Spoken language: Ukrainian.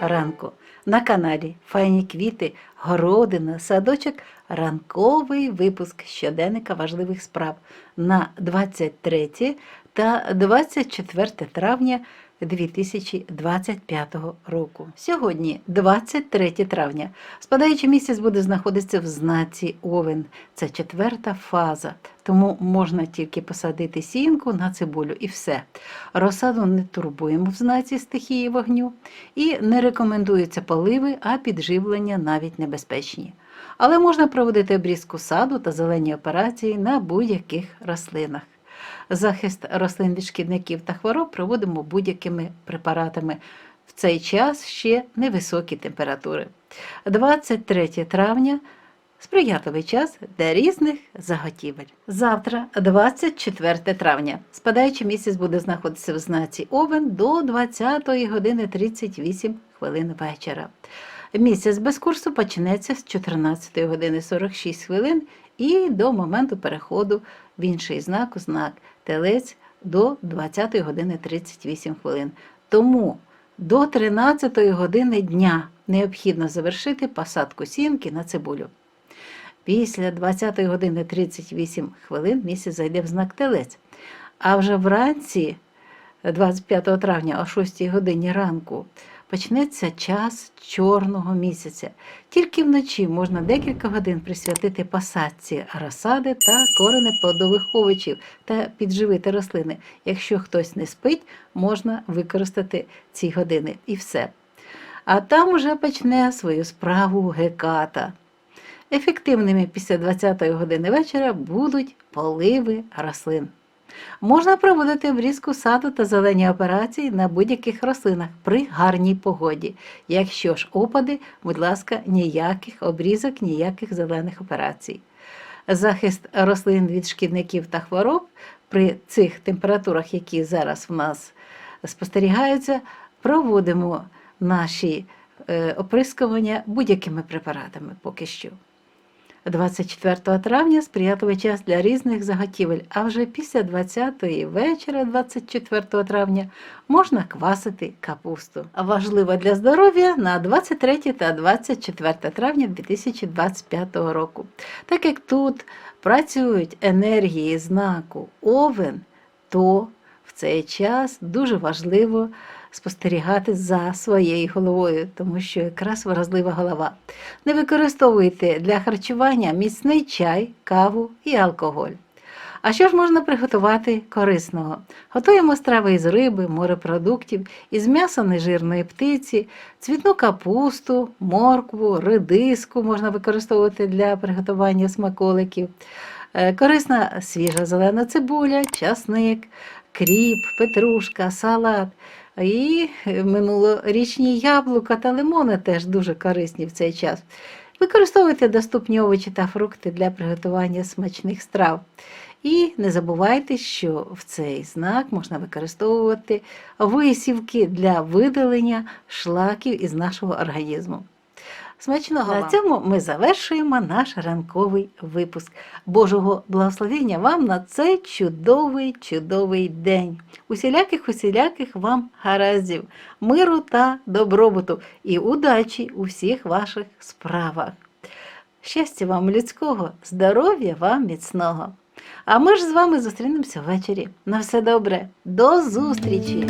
ранку. На каналі Файні квіти, городина, садочок, ранковий випуск щоденника важливих справ. На 23 та 24 травня 2025 року. Сьогодні, 23 травня, спадаючий місяць буде знаходитися в знаці Овен. Це четверта фаза, тому можна тільки посадити сіянку на цибулю і все. Розсаду не турбуємо в знаці стихії вогню і не рекомендуються поливи, а підживлення навіть небезпечні. Але можна проводити обрізку саду та зелені операції на будь-яких рослинах. Захист рослин від шкідників та хвороб проводимо будь-якими препаратами. В цей час ще невисокі температури. 23 травня сприятливий час для різних заготівель. Завтра, 24 травня, спадаючий місяць буде знаходитися в знаці Овен до 20 години 38 хвилин вечора. Місяць без курсу почнеться з 14 години 46 хвилин і до моменту переходу в інший знак, знак телець до 20 години 38 хвилин. Тому до 13 години дня необхідно завершити посадку сімки на цибулю. Після 20 години 38 хвилин місяць зайде в знак телець. А вже вранці, 25 травня о 6 годині ранку, почнеться час чорного місяця. Тільки вночі можна декілька годин присвятити посадці розсади та корени плодових овочів та підживити рослини. Якщо хтось не спить, можна використати ці години і все. А там уже почне свою справу геката. Ефективними після 20-ї години вечора будуть поливи рослин. Можна проводити обрізку саду та зелені операції на будь-яких рослинах при гарній погоді. Якщо ж опади, будь ласка, ніяких обрізок, ніяких зелених операцій. Захист рослин від шкідників та хвороб при цих температурах, які зараз в нас спостерігаються, проводимо наші е, оприскування будь-якими препаратами поки що. 24 травня сприятливий час для різних заготівель, а вже після 20-ї вечора, 24 травня, можна квасити капусту. А важливо для здоров'я на 23 та 24 травня 2025 року. Так як тут працюють енергії знаку Овен, то в цей час дуже важливо спостерігати за своєю головою, тому що якраз вразлива голова. Не використовуйте для харчування міцний чай, каву і алкоголь. А що ж можна приготувати корисного? Готуємо страви із риби, морепродуктів, із м'яса нежирної птиці, цвітну капусту, моркву, редиску можна використовувати для приготування смаколиків. Е, Корисна свіжа зелена цибуля, часник, кріп, петрушка, салат. І минулорічні яблука та лимони теж дуже корисні в цей час. Використовуйте доступні овочі та фрукти для приготування смачних страв. І не забувайте, що в цей знак можна використовувати висівки для видалення шлаків із нашого організму. Смачного на вам. цьому ми завершуємо наш ранковий випуск. Божого благословення вам на цей чудовий, чудовий день. Усіляких, усіляких вам гараздів, миру та добробуту і удачі у всіх ваших справах. Щастя вам людського, здоров'я вам міцного. А ми ж з вами зустрінемося ввечері. На все добре. До зустрічі!